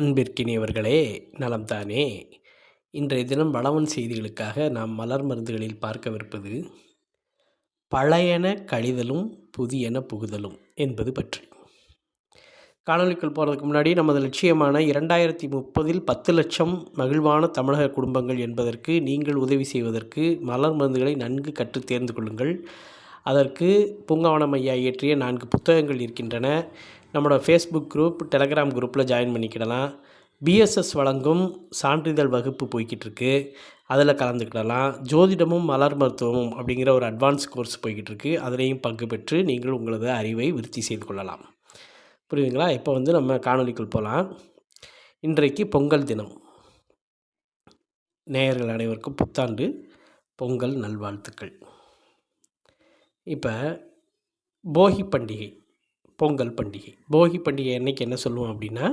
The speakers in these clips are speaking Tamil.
அன்பிற்கினியவர்களே நலம்தானே. இன்றைய தினம் வளவன் செய்திகளுக்காக நாம் மலர் மருந்துகளில் பார்க்கவிருப்பது பழையன கழிதலும் புதியன புகுதலும் என்பது பற்றி. காணொலிக்குள் போகிறதுக்கு முன்னாடி நமது லட்சியமான இரண்டாயிரத்தி முப்பதில் பத்து லட்சம் மகிழ்வான தமிழக குடும்பங்கள் என்பதற்கு நீங்கள் உதவி செய்வதற்கு மலர் மருந்துகளை நன்கு கற்று தேர்ந்து கொள்ளுங்கள். அதற்கு பூங்காவனம் ஐயா இயற்றிய நான்கு புத்தகங்கள் இருக்கின்றன. நம்மளோட ஃபேஸ்புக் குரூப் டெலகிராம் குரூப்பில் ஜாயின் பண்ணிக்கிடலாம். பிஎஸ்எஸ் வழங்கும் சான்றிதழ் வகுப்பு போய்கிட்டிருக்கு. அதில் கலந்துக்கிடலாம். ஜோதிடமும் மலர் மருத்துவமும் அப்படிங்கிற ஒரு அட்வான்ஸ் கோர்ஸ் போய்கிட்டிருக்கு. அதிலையும் பங்கு பெற்று நீங்கள் உங்களது அறிவை விருத்தி செய்து கொள்ளலாம். புரியுதுங்களா? இப்போ வந்து நம்ம காணொளிக்குள் போகலாம். இன்றைக்கு பொங்கல் தினம். நேயர்கள் அனைவருக்கும் புத்தாண்டு பொங்கல் நல்வாழ்த்துக்கள். இப்போ போகி பண்டிகை. பொங்கல் பண்டிகை. போகி பண்டிகை அன்னைக்கு என்ன சொல்லுவோம் அப்படின்னா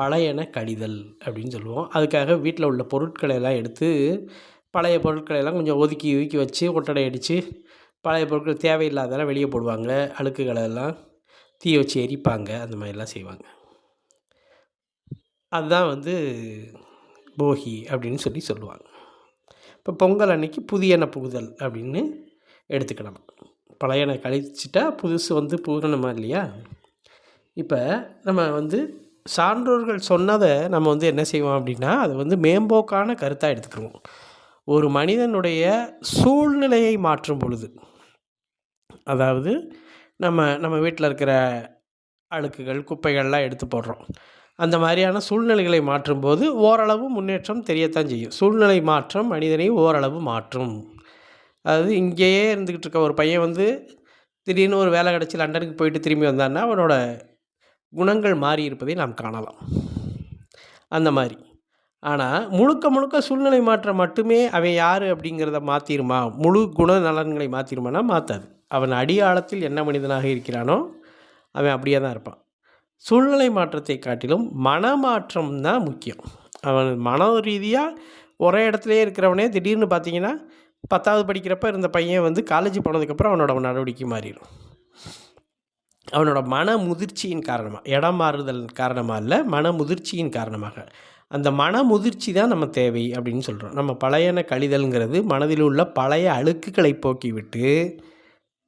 பழையன கழிதல் அப்படின்னு சொல்லுவோம். அதுக்காக வீட்டில் உள்ள பொருட்களை எல்லாம் எடுத்து பழைய பொருட்களை எல்லாம் கொஞ்சம் ஒதுக்கி ஒதுக்கி வச்சு ஒட்டடை அடித்து பழைய பொருட்கள் தேவையில்லாதெல்லாம் வெளியே போடுவாங்க. அழுக்குகளை எல்லாம் தீ வச்சு எரிப்பாங்க. அந்த மாதிரிலாம் செய்வாங்க. அதுதான் வந்து போகி அப்படின்னு சொல்லி சொல்லுவாங்க. இப்போ பொங்கல் அன்னைக்கு புதியன புகுதல் அப்படின்னு எடுத்துக்கலாம். பழையன கழிச்சிட்டா புதுசு வந்து பூரணமாக இல்லையா? இப்போ நம்ம வந்து சான்றோர்கள் சொன்னதை நம்ம வந்து என்ன செய்வோம் அப்படின்னா அது வந்து மேம்போக்கான கருத்தாக எடுத்துக்கிறோம் ஒரு மனிதனுடைய சூழ்நிலையை மாற்றும் பொழுது அதாவது நம்ம நம்ம வீட்டில் இருக்கிற அழுக்குகள் குப்பைகள்லாம் எடுத்து போடுறோம். அந்த மாதிரியான சூழ்நிலைகளை மாற்றும்போது ஓரளவு முன்னேற்றம் தெரியத்தான் செய்யும். சூழ்நிலை மாற்றம் மனிதனை ஓரளவு மாற்றும். அதாவது இங்கேயே இருந்துக்கிட்டு இருக்க ஒரு பையன் வந்து திடீர்னு ஒரு வேலை கிடச்சி லண்டனுக்கு போயிட்டு திரும்பி வந்தான்னா அவனோட குணங்கள் மாறி இருப்பதை நாம் காணலாம். அந்த மாதிரி. ஆனால் முழுக்க முழுக்க சூழ்நிலை மாற்றம் மட்டுமே அவன் யார் அப்படிங்கிறத மாற்றிடுமா முழு குண நலன்களை மாற்றிடுமானா மாற்றாது அவன் அடியாளத்தில் என்ன மனிதனாக இருக்கிறானோ அவன் அப்படியே தான் இருப்பான். சூழ்நிலை மாற்றத்தை காட்டிலும் மனமாற்றம் தான் முக்கியம். அவன் மன ரீதியாக ஒரே இடத்துலையே இருக்கிறவனே திடீர்னு பார்த்தீங்கன்னா பத்தாவது படிக்கிறப்ப இருந்த பையன் வந்து காலேஜ் போனதுக்கப்புறம் அவனோட நடவடிக்கை மாறிடும். அவனோட மன முதிர்ச்சியின் காரணமாக இடம் மாறுதல் காரணமாக இல்லை மன முதிர்ச்சியின் காரணமாக. அந்த மன முதிர்ச்சி தான் நம்ம தேவை அப்படின்னு சொல்கிறோம் நம்ம பழையன கழிதல்ங்கிறது மனதில் உள்ள பழைய அழுக்குகளை போக்கிவிட்டு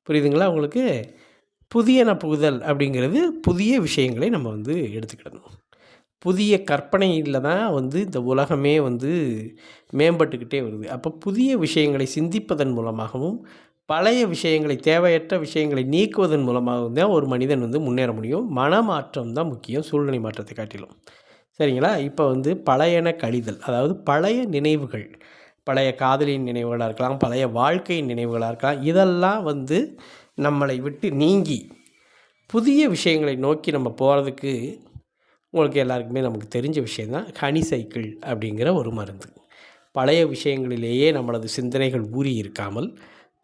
புரியுதுங்களா உங்களுக்கு? புதியன புகுதல் அப்படிங்கிறது புதிய விஷயங்களை நம்ம வந்து எடுத்துக்கிடணும். புதிய கற்பனையில் தான் வந்து இந்த உலகமே வந்து மேம்பட்டுக்கிட்டே வருது. அப்போ புதிய விஷயங்களை சிந்திப்பதன் மூலமாகவும் பழைய விஷயங்களை தேவையற்ற விஷயங்களை நீக்குவதன் மூலமாகவும் தான் ஒரு மனிதன் வந்து முன்னேற முடியும். மனமாற்றம் தான் முக்கியம். சூழ்நிலை மாற்றத்தை காட்டிலும். சரிங்களா? இப்போ வந்து பழையன கழிதல். அதாவது பழைய நினைவுகள். பழைய காதலின் நினைவுகளாக இருக்கலாம் பழைய வாழ்க்கையின் நினைவுகளாக இருக்கலாம் இதெல்லாம் வந்து நம்மளை விட்டு நீங்கி புதிய விஷயங்களை நோக்கி நம்ம போகிறதுக்கு உங்களுக்கு எல்லாருக்குமே நமக்கு தெரிஞ்ச விஷயந்தான் ஹனி சைக்கிள் அப்படிங்கிற ஒரு மருந்து. பழைய விஷயங்களிலேயே நம்மளது சிந்தனைகள் ஊறி இருக்காமல்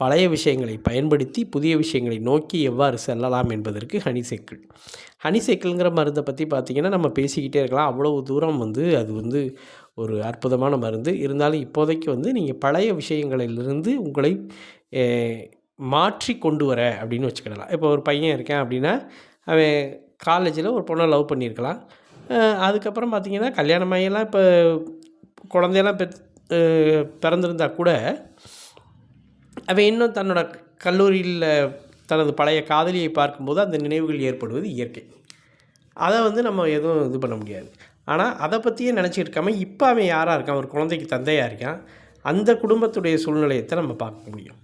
பழைய விஷயங்களை பயன்படுத்தி புதிய விஷயங்களை நோக்கி எவ்வாறு செல்லலாம் என்பதற்கு ஹனி சைக்கிள். ஹனி சைக்கிள்ங்கிற மருந்தை பற்றி பார்த்திங்கன்னா நம்ம பேசிக்கிட்டே இருக்கலாம். அவ்வளோ தூரம் வந்து அது வந்து ஒரு அற்புதமான மருந்து. இருந்தாலும் இப்போதைக்கு வந்து நீங்கள் பழைய விஷயங்களிலிருந்து உங்களை மாற்றி கொண்டு வர அப்படின்னு வச்சுக்கிடலாம். இப்போ ஒரு பையன் இருக்கேன் அப்படின்னா அவன் காலேஜில் ஒரு பொண்ணை லவ் பண்ணியிருக்கலாம். அதுக்கப்புறம் பார்த்திங்கன்னா கல்யாணமாகியெல்லாம் இப்போ குழந்தையெல்லாம் பெத் பிறந்திருந்தா கூட அவன் இன்னும் தன்னோட கல்லூரியில் தனது பழைய காதலியை பார்க்கும்போது அந்த நினைவுகள் ஏற்படுவது இயற்கை. அதை வந்து நம்ம எதுவும் இது பண்ண முடியாது. ஆனால் அதை பற்றியே நினச்சிட்டு இருக்காமல் இப்போ அவன் யாராக இருக்கான்? ஒரு குழந்தைக்கு தந்தையாக இருக்கான். அந்த குடும்பத்துடைய சூழ்நிலையத்தை நம்ம பார்க்க முடியும்.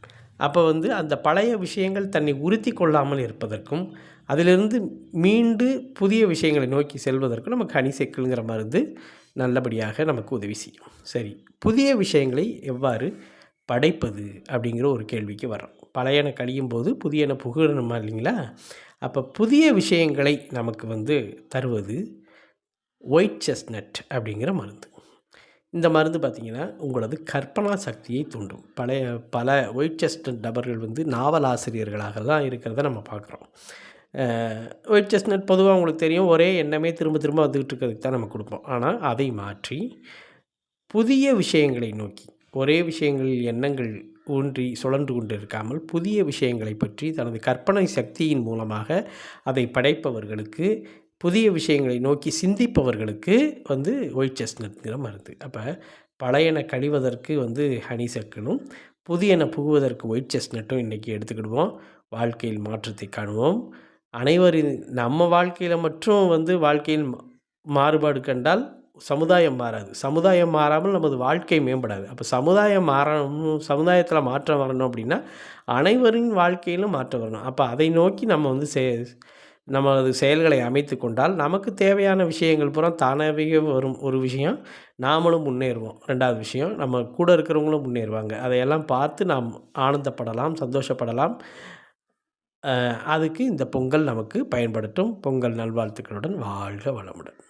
அப்போ வந்து அந்த பழைய விஷயங்கள் தன்னை உறுத்தி கொள்ளாமல் இருப்பதற்கும் அதிலிருந்து மீண்டு புதிய விஷயங்களை நோக்கி செல்வதற்கும் நமக்கு அணிசைக்கிள்ங்கிற மருந்து நல்லபடியாக நமக்கு உதவி செய்யும். சரி புதிய விஷயங்களை எவ்வாறு படைப்பது அப்படிங்கிற ஒரு கேள்விக்கு வரோம் பழையன கழியும் போது புதியன புகழணுமா இல்லைங்களா? அப்போ புதிய விஷயங்களை நமக்கு வந்து தருவது ஒயிட் செஸ்னட் அப்படிங்கிற மருந்து. இந்த மருந்து பார்த்திங்கன்னா உங்களது கற்பனா சக்தியை தூண்டும். பழைய பல ஒயிட் செஸ்னட் நபர்கள் வந்து நாவல் ஆசிரியர்களாக தான் இருக்கிறத நம்ம பார்க்குறோம். ஒயிட் செஸ்னட் பொதுவாக உங்களுக்கு தெரியும் ஒரே எண்ணமே திரும்ப திரும்ப வந்துக்கிட்டு இருக்கிறதுக்கு தான் நம்ம கொடுப்போம். ஆனால் அதை மாற்றி புதிய விஷயங்களை நோக்கி ஒரே விஷயங்களில் எண்ணங்கள் ஊன்றி சுழன்று கொண்டு இருக்காமல் புதிய விஷயங்களை பற்றி தனது கற்பனை சக்தியின் மூலமாக அதை படைப்பவர்களுக்கு புதிய விஷயங்களை நோக்கி சிந்திப்பவர்களுக்கு வந்து ஒயிட் செஸ்னட்ங்கிற மருந்து. அப்போ பழையன கழிவதற்கு வந்து ஹனி சர்க்கனும் புதியன புகுவதற்கு ஒயிட் செஸ்னட்டும் இன்றைக்கி எடுத்துக்கிடுவோம். வாழ்க்கையில் மாற்றத்தை காணுவோம். அனைவரின் நம்ம வாழ்க்கையில் மட்டும் வந்து வாழ்க்கையில் மாறுபாடு கண்டால் சமுதாயம் மாறாது. சமுதாயம் மாறாமல் நமது வாழ்க்கை மேம்படாது. அப்போ சமுதாயம் மாறணும் சமுதாயத்தில் மாற்றம் வரணும் அப்படின்னா அனைவரின் வாழ்க்கையிலும் மாற்றம் வரணும். அப்போ அதை நோக்கி நம்ம வந்து செ நமது செயல்களை அமைத்து கொண்டால் நமக்கு தேவையான விஷயங்கள் பூரா தானாகவே வரும் ஒரு விஷயம். நாமளும் முன்னேறுவோம். ரெண்டாவது விஷயம் நம்ம கூட இருக்கிறவங்களும் முன்னேறுவாங்க. அதையெல்லாம் பார்த்து நாம் ஆனந்தப்படலாம் சந்தோஷப்படலாம். அதுக்கு இந்த பொங்கல் நமக்கு பயன்படுத்தும். பொங்கல் நல்வாழ்த்துக்களுடன் வாழ்க வளமுடன்.